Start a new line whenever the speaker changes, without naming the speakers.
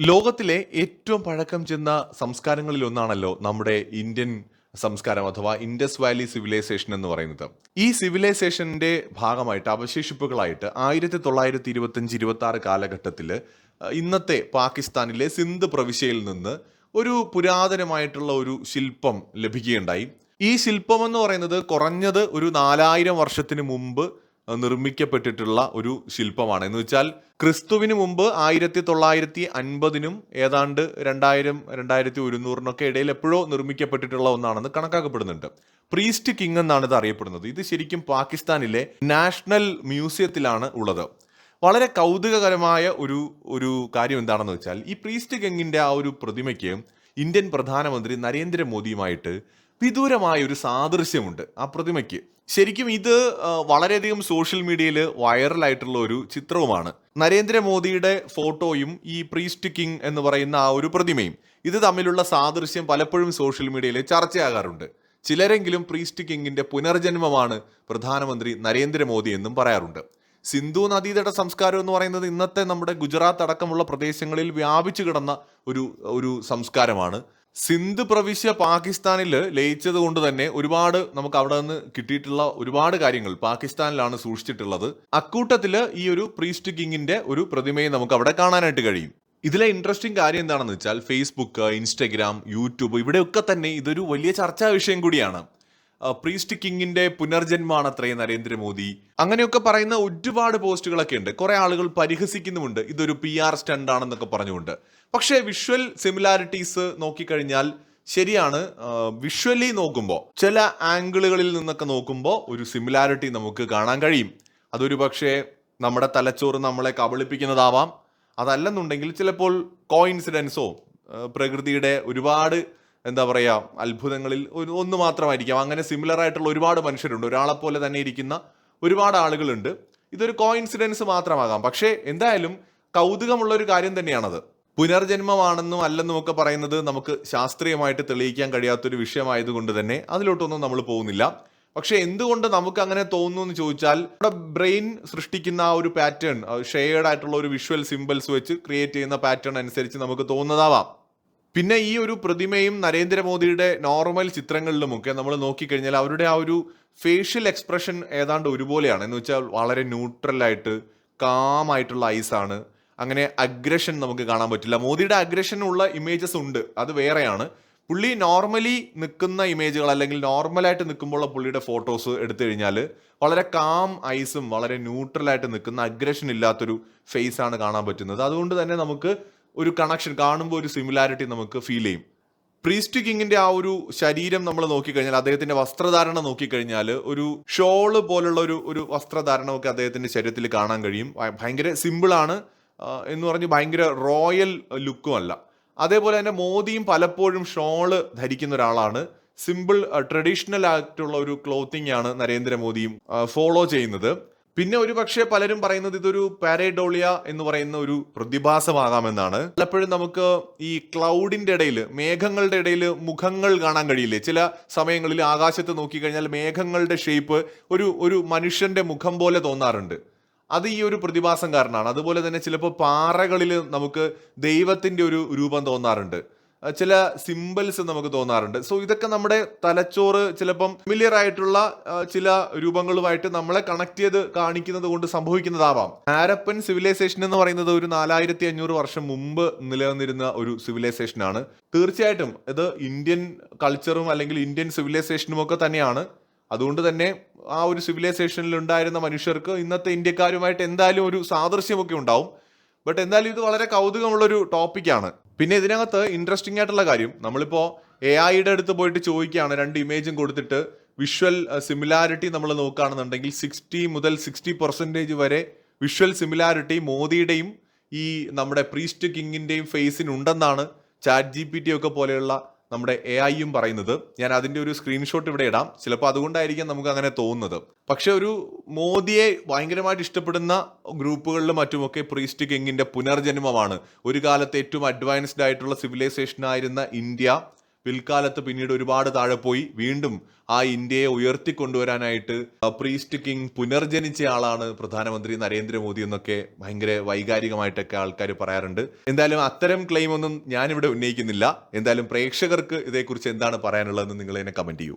ലോകത്തിലെ ഏറ്റവും പഴക്കം ചെന്ന സംസ്കാരങ്ങളിൽ ഒന്നാണല്ലോ നമ്മുടെ ഇന്ത്യൻ സംസ്കാരം അഥവാ ഇൻഡസ് വാലി സിവിലൈസേഷൻ എന്ന് പറയുന്നത്. ഈ സിവിലൈസേഷന്റെ ഭാഗമായിട്ട് അവശേഷിപ്പുകളായിട്ട് ആയിരത്തി തൊള്ളായിരത്തി ഇരുപത്തഞ്ച് ഇരുപത്തി ആറ് കാലഘട്ടത്തിൽ ഇന്നത്തെ പാകിസ്ഥാനിലെ സിന്ധ് പ്രവിശ്യയിൽ നിന്ന് ഒരു പുരാതനമായിട്ടുള്ള ഒരു ശില്പം ലഭിക്കുകയുണ്ടായി. ഈ ശില്പം എന്ന് പറയുന്നത് കുറഞ്ഞത് ഒരു നാലായിരം വർഷത്തിന് മുമ്പ് നിർമ്മിക്കപ്പെട്ടിട്ടുള്ള ഒരു ശില്പമാണ്. എന്ന് വെച്ചാൽ ക്രിസ്തുവിന് മുമ്പ് ആയിരത്തി തൊള്ളായിരത്തി അൻപതിനും ഏതാണ്ട് രണ്ടായിരം രണ്ടായിരത്തി ഒരുന്നൂറിനൊക്കെ ഇടയിൽ എപ്പോഴോ നിർമ്മിക്കപ്പെട്ടിട്ടുള്ള ഒന്നാണെന്ന് കണക്കാക്കപ്പെടുന്നുണ്ട്. പ്രീസ്റ്റ് കിങ് എന്നാണ് ഇത് അറിയപ്പെടുന്നത്. ഇത് ശരിക്കും പാകിസ്ഥാനിലെ നാഷണൽ മ്യൂസിയത്തിലാണ് ഉള്ളത്. വളരെ കൗതുകകരമായ ഒരു ഒരു കാര്യം എന്താണെന്ന് വെച്ചാൽ ഈ പ്രീസ്റ്റ് കിങ്ങിന്റെ ആ ഒരു പ്രതിമയ്ക്ക് ഇന്ത്യൻ പ്രധാനമന്ത്രി നരേന്ദ്രമോദിയുമായിട്ട് വിദൂരമായ ഒരു സാദൃശ്യമുണ്ട് ആ പ്രതിമയ്ക്ക്. ശരിക്കും ഇത് വളരെയധികം സോഷ്യൽ മീഡിയയിൽ വൈറലായിട്ടുള്ള ഒരു ചിത്രവുമാണ്. നരേന്ദ്രമോദിയുടെ ഫോട്ടോയും ഈ പ്രീസ്റ്റ് കിങ് എന്ന് പറയുന്ന ആ ഒരു പ്രതിമയും ഇത് തമ്മിലുള്ള സാദൃശ്യം പലപ്പോഴും സോഷ്യൽ മീഡിയയിൽ ചർച്ചയാകാറുണ്ട്. ചിലരെങ്കിലും പ്രീസ്റ്റ് കിങ്ങിന്റെ പുനർജന്മമാണ് പ്രധാനമന്ത്രി നരേന്ദ്രമോദി എന്നും പറയാറുണ്ട്. സിന്ധു നദീതട സംസ്കാരം എന്ന് പറയുന്നത് ഇന്നത്തെ നമ്മുടെ ഗുജറാത്ത് അടക്കമുള്ള പ്രദേശങ്ങളിൽ വ്യാപിച്ചു കിടന്ന ഒരു ഒരു സംസ്കാരമാണ്. സിന്ധ് പ്രവിശ്യ പാകിസ്ഥാനിൽ ലയിച്ചത് കൊണ്ട് തന്നെ ഒരുപാട് നമുക്ക് അവിടെ നിന്ന് കിട്ടിയിട്ടുള്ള ഒരുപാട് കാര്യങ്ങൾ പാകിസ്ഥാനിലാണ് സൂക്ഷിച്ചിട്ടുള്ളത്. അക്കൂട്ടത്തിൽ ഈ ഒരു പ്രീസ്റ്റ് കിങ്ങിന്റെ ഒരു പ്രതിമയെ നമുക്ക് അവിടെ കാണാനായിട്ട് കഴിയും. ഇതിലെ ഇൻട്രസ്റ്റിംഗ് കാര്യം എന്താണെന്ന് വെച്ചാൽ ഫേസ്ബുക്ക് ഇൻസ്റ്റഗ്രാം യൂട്യൂബ് ഇവിടെയൊക്കെ തന്നെ ഇതൊരു വലിയ ചർച്ചാ വിഷയം കൂടിയാണ്. പ്രീസ്റ്റ് കിങ്ങിന്റെ പുനർജന്മാണ് അത്രേ നരേന്ദ്രമോദി. അങ്ങനെയൊക്കെ പറയുന്ന ഒരുപാട് പോസ്റ്റുകളൊക്കെ ഉണ്ട്. കുറെ ആളുകൾ പരിഹസിക്കുന്നുമുണ്ട്. ഇതൊരു പി ആർ സ്റ്റണ്ട് ആണെന്നൊക്കെ പറഞ്ഞുകൊണ്ട്. പക്ഷേ വിഷ്വൽ സിമിലാരിറ്റീസ് നോക്കിക്കഴിഞ്ഞാൽ ശരിയാണ്. വിഷ്വലി നോക്കുമ്പോൾ ചില ആംഗിളുകളിൽ നിന്നൊക്കെ നോക്കുമ്പോൾ ഒരു സിമിലാരിറ്റി നമുക്ക് കാണാൻ കഴിയും. അതൊരു പക്ഷേ നമ്മുടെ തലച്ചോറ് നമ്മളെ കബളിപ്പിക്കുന്നതാവാം. അതല്ലെന്നുണ്ടെങ്കിൽ ചിലപ്പോൾ കോയിൻസിഡൻസോ പ്രകൃതിയുടെ ഒരുപാട് എന്താ പറയുക അത്ഭുതങ്ങളിൽ ഒന്ന് മാത്രമായിരിക്കാം. അങ്ങനെ സിമിലർ ആയിട്ടുള്ള ഒരുപാട് മനുഷ്യരുണ്ട്. ഒരാളെ പോലെ തന്നെ ഇരിക്കുന്ന ഒരുപാട് ആളുകളുണ്ട്. ഇതൊരു കോയിൻസിഡൻസ് മാത്രമാകാം. പക്ഷേ എന്തായാലും കൗതുകമുള്ള ഒരു കാര്യം തന്നെയാണത്. പുനർജന്മമാണെന്നും അല്ലെന്നും ഒക്കെ പറയുന്നത് നമുക്ക് ശാസ്ത്രീയമായിട്ട് തെളിയിക്കാൻ കഴിയാത്തൊരു വിഷയമായതുകൊണ്ട് തന്നെ അതിലോട്ടൊന്നും നമ്മൾ പോകുന്നില്ല. പക്ഷേ എന്തുകൊണ്ട് നമുക്ക് അങ്ങനെ തോന്നുന്നു എന്ന് ചോദിച്ചാൽ നമ്മുടെ ബ്രെയിൻ സൃഷ്ടിക്കുന്ന ആ ഒരു പാറ്റേൺ ഷെയർഡ് ആയിട്ടുള്ള ഒരു വിഷ്വൽ സിമ്പിൾസ് വെച്ച് ക്രിയേറ്റ് ചെയ്യുന്ന പാറ്റേൺ അനുസരിച്ച് നമുക്ക് തോന്നുന്നതാവാം. പിന്നെ ഈ ഒരു പ്രതിമയും നരേന്ദ്രമോദിയുടെ നോർമൽ ചിത്രങ്ങളിലുമൊക്കെ നമ്മൾ നോക്കിക്കഴിഞ്ഞാൽ അവരുടെ ആ ഒരു ഫേഷ്യൽ എക്സ്പ്രഷൻ ഏതാണ്ട് ഒരുപോലെയാണ്. എന്ന് വെച്ചാൽ വളരെ ന്യൂട്രലായിട്ട് കാം ആയിട്ടുള്ള ഐസ് ആണ്. അങ്ങനെ അഗ്രഷൻ നമുക്ക് കാണാൻ പറ്റില്ല. മോദിയുടെ അഗ്രഷൻ ഉള്ള ഇമേജസ് ഉണ്ട്. അത് വേറെയാണ്. പുള്ളി നോർമലി നിൽക്കുന്ന ഇമേജുകൾ അല്ലെങ്കിൽ നോർമലായിട്ട് നിൽക്കുമ്പോൾ പുള്ളിയുടെ ഫോട്ടോസ് എടുത്തു കഴിഞ്ഞാൽ വളരെ കാം ഐസും വളരെ ന്യൂട്രലായിട്ട് നിൽക്കുന്ന അഗ്രഷൻ ഇല്ലാത്തൊരു ഫേസ് ആണ് കാണാൻ പറ്റുന്നത്. അതുകൊണ്ട് തന്നെ നമുക്ക് ഒരു കണക്ഷൻ കാണുമ്പോൾ ഒരു സിമിലാരിറ്റി നമുക്ക് ഫീൽ ചെയ്യും. പ്രീസ്റ്റ് കിങ്ങിന്റെ ആ ഒരു ശരീരം നമ്മൾ നോക്കിക്കഴിഞ്ഞാൽ അദ്ദേഹത്തിന്റെ വസ്ത്രധാരണ നോക്കിക്കഴിഞ്ഞാൽ ഒരു ഷോൾ പോലുള്ള ഒരു ഒരു വസ്ത്രധാരണമൊക്കെ അദ്ദേഹത്തിന്റെ ശരീരത്തിൽ കാണാൻ കഴിയും. ഭയങ്കര സിമ്പിളാണ് എന്ന് പറഞ്ഞ് ഭയങ്കര റോയൽ ലുക്കും അല്ല. അതേപോലെ തന്നെ മോദിയും പലപ്പോഴും ഷോൾ ധരിക്കുന്ന ഒരാളാണ്. സിമ്പിൾ ട്രഡീഷണൽ ആയിട്ടുള്ള ഒരു ക്ലോത്തിങ് ആണ് നരേന്ദ്രമോദിയും ഫോളോ ചെയ്യുന്നത്. പിന്നെ ഒരു പക്ഷേ പലരും പറയുന്നത് ഇതൊരു പാരഡോളിയ എന്ന് പറയുന്ന ഒരു പ്രതിഭാസമാകാമെന്നാണ്. പലപ്പോഴും നമുക്ക് ഈ ക്ലൗഡിന്റെ ഇടയിൽ മേഘങ്ങളുടെ ഇടയിൽ മുഖങ്ങൾ കാണാൻ കഴിയില്ലേ? ചില സമയങ്ങളിൽ ആകാശത്ത് നോക്കിക്കഴിഞ്ഞാൽ മേഘങ്ങളുടെ ഷേപ്പ് ഒരു ഒരു മനുഷ്യന്റെ മുഖം പോലെ തോന്നാറുണ്ട്. അത് ഈ ഒരു പ്രതിഭാസം കാരണമാണ്. അതുപോലെ തന്നെ ചിലപ്പോൾ പാറകളിൽ നമുക്ക് ദൈവത്തിന്റെ ഒരു രൂപം തോന്നാറുണ്ട്. ചില സിമ്പിൾസ് നമുക്ക് തോന്നാറുണ്ട്. സോ ഇതൊക്കെ നമ്മുടെ തലച്ചോറ് ചിലപ്പം ഫെമിലിയർ ആയിട്ടുള്ള ചില രൂപങ്ങളുമായിട്ട് നമ്മളെ കണക്ട് ചെയ്ത് കാണിക്കുന്നത് കൊണ്ട് സംഭവിക്കുന്നതാവാം. ഹാരപ്പൻ സിവിലൈസേഷൻ എന്ന് പറയുന്നത് ഒരു നാലായിരത്തി അഞ്ഞൂറ് വർഷം മുമ്പ് നിലനിന്നിരുന്ന ഒരു സിവിലൈസേഷൻ ആണ്. തീർച്ചയായിട്ടും ഇത് ഇന്ത്യൻ കൾച്ചറും അല്ലെങ്കിൽ ഇന്ത്യൻ സിവിലൈസേഷനും ഒക്കെ തന്നെയാണ്. അതുകൊണ്ട് തന്നെ ആ ഒരു സിവിലൈസേഷനിൽ ഉണ്ടായിരുന്ന മനുഷ്യർക്ക് ഇന്നത്തെ ഇന്ത്യക്കാരുമായിട്ട് എന്തായാലും ഒരു സാദൃശ്യമൊക്കെ ഉണ്ടാവും. ബട്ട് എന്തായാലും ഇത് വളരെ കൗതുകമുള്ളൊരു ടോപ്പിക്കാണ് പിന്നെ ഇതിനകത്ത് ഇൻട്രസ്റ്റിംഗ് ആയിട്ടുള്ള കാര്യം നമ്മളിപ്പോൾ എ ഐയുടെ അടുത്ത് പോയിട്ട് ചോദിക്കുകയാണ് രണ്ട് ഇമേജും കൊടുത്തിട്ട് വിഷ്വൽ സിമിലാരിറ്റി നമ്മൾ നോക്കുകയാണെന്നുണ്ടെങ്കിൽ സിക്സ്റ്റി മുതൽ സിക്സ്റ്റി പെർസെന്റേജ് വരെ വിഷ്വൽ സിമിലാരിറ്റി മോദിയുടെയും ഈ നമ്മുടെ പ്രീസ്റ്റ് കിങ്ങിന്റെയും ഫേസിനുണ്ടെന്നാണ് ചാറ്റ് ജി പി ടി ഒക്കെ പോലെയുള്ള നമ്മുടെ എ ഐയും പറയുന്നത്. ഞാൻ അതിന്റെ ഒരു സ്ക്രീൻഷോട്ട് ഇവിടെ ഇടാം. ചിലപ്പോൾ അതുകൊണ്ടായിരിക്കും നമുക്ക് അങ്ങനെ തോന്നുന്നത്. പക്ഷെ ഒരു മോദിയെ ഭയങ്കരമായിട്ട് ഇഷ്ടപ്പെടുന്ന ഗ്രൂപ്പുകളിലും മറ്റുമൊക്കെ പ്രീസ്റ്റ് കിങ്ങിന്റെ പുനർജന്മമാണ്. ഒരു കാലത്ത് ഏറ്റവും അഡ്വാൻസ്ഡ് ആയിട്ടുള്ള സിവിലൈസേഷൻ ആയിരുന്ന ഇന്ത്യ പിൽക്കാലത്ത് പിന്നീട് ഒരുപാട് താഴെ പോയി. വീണ്ടും ആ ഇന്ത്യയെ ഉയർത്തിക്കൊണ്ടുവരാനായിട്ട് പ്രീസ്റ്റ് കിങ് പുനർജനിച്ച ആളാണ് പ്രധാനമന്ത്രി നരേന്ദ്രമോദി എന്നൊക്കെ ഭയങ്കര വൈകാരികമായിട്ടൊക്കെ ആൾക്കാർ പറയാറുണ്ട്. എന്തായാലും അത്തരം ക്ലെയിം ഒന്നും ഞാനിവിടെ ഉന്നയിക്കുന്നില്ല. എന്തായാലും പ്രേക്ഷകർക്ക് ഇതേക്കുറിച്ച് എന്താണ് പറയാനുള്ളതെന്ന് നിങ്ങൾ എന്നെ കമന്റ് ചെയ്യൂ.